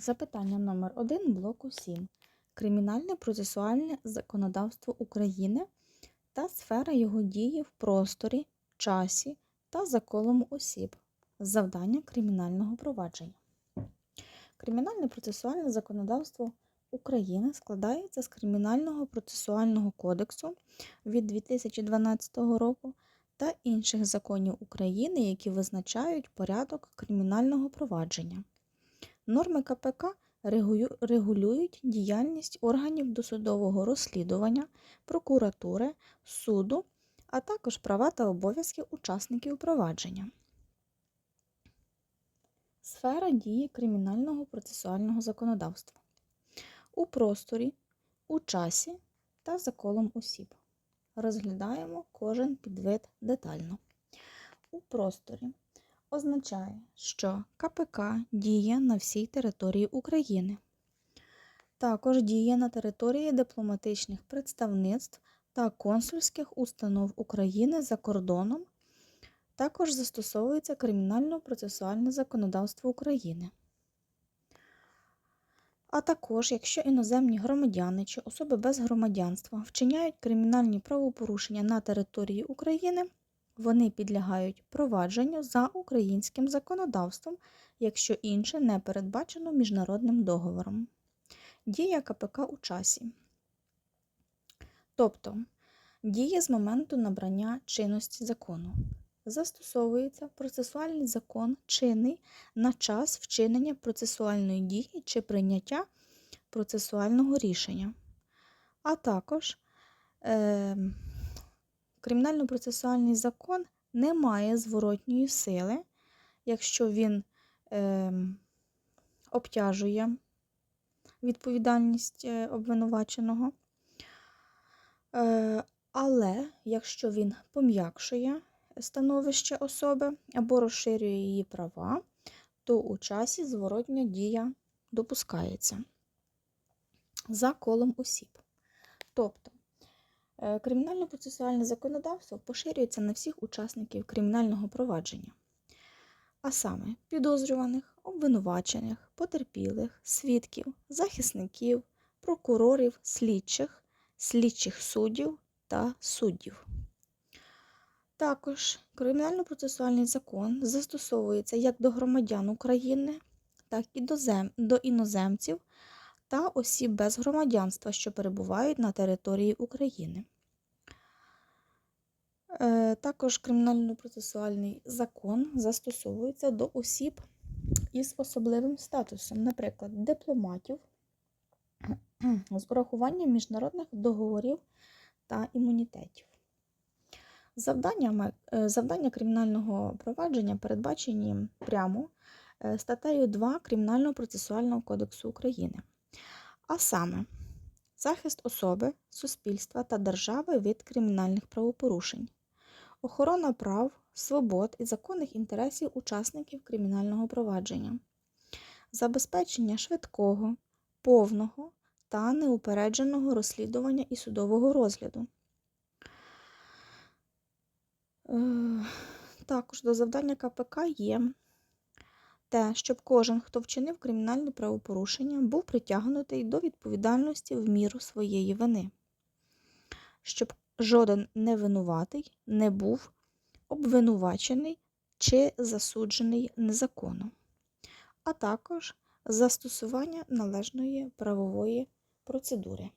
Запитання номер 1 блоку 7. Кримінальне процесуальне законодавство України та сфера його дії в просторі, часі та за колом осіб. Завдання кримінального провадження. Кримінальне процесуальне законодавство України складається з Кримінального процесуального кодексу від 2012 року та інших законів України, які визначають порядок кримінального провадження. Норми КПК регулюють діяльність органів досудового розслідування, прокуратури, суду, а також права та обов'язки учасників провадження. Сфера дії кримінального процесуального законодавства у просторі, у часі та за колом осіб. Розглядаємо кожен підвид детально. У просторі означає, що КПК діє на всій території України. Також діє на території дипломатичних представництв та консульських установ України за кордоном. Також застосовується кримінально-процесуальне законодавство України. А також, якщо іноземні громадяни чи особи без громадянства вчиняють кримінальні правопорушення на території України, вони підлягають провадженню за українським законодавством, якщо інше не передбачено міжнародним договором. Дія КПК у часі. Тобто діє з моменту набрання чинності закону. Застосовується процесуальний закон, чинний на час вчинення процесуальної дії чи прийняття процесуального рішення. А також е, кримінально-процесуальний закон не має зворотньої сили, якщо він е, обтяжує відповідальність е, обвинуваченого. Е, але якщо він пом'якшує становище особи або розширює її права, то у часі зворотня дія допускається за колом осіб. Тобто кримінально-процесуальне законодавство поширюється на всіх учасників кримінального провадження, а саме підозрюваних, обвинувачених, потерпілих, свідків, захисників, прокурорів, слідчих, слідчих суддів та суддів. Також кримінально-процесуальний закон застосовується як до громадян України, так і до іноземців та осіб без громадянства, що перебувають на території України. Е, Також кримінально-процесуальний закон застосовується до осіб із особливим статусом, наприклад, дипломатів з урахуванням міжнародних договорів та імунітетів. Завданнями, е, завдання кримінального провадження передбачені прямо е, статтею 2 Кримінального процесуального кодексу України, а саме захист особи, суспільства та держави від кримінальних правопорушень, охорона прав, свобод і законних інтересів учасників кримінального провадження, забезпечення швидкого, повного та неупередженого розслідування і судового розгляду. Е, Також до завдання КПК є те, щоб кожен, хто вчинив кримінальне правопорушення, був притягнутий до відповідальності в міру своєї вини, щоб жоден невинуватий не був обвинувачений чи засуджений незаконно, а також застосування належної правової процедури.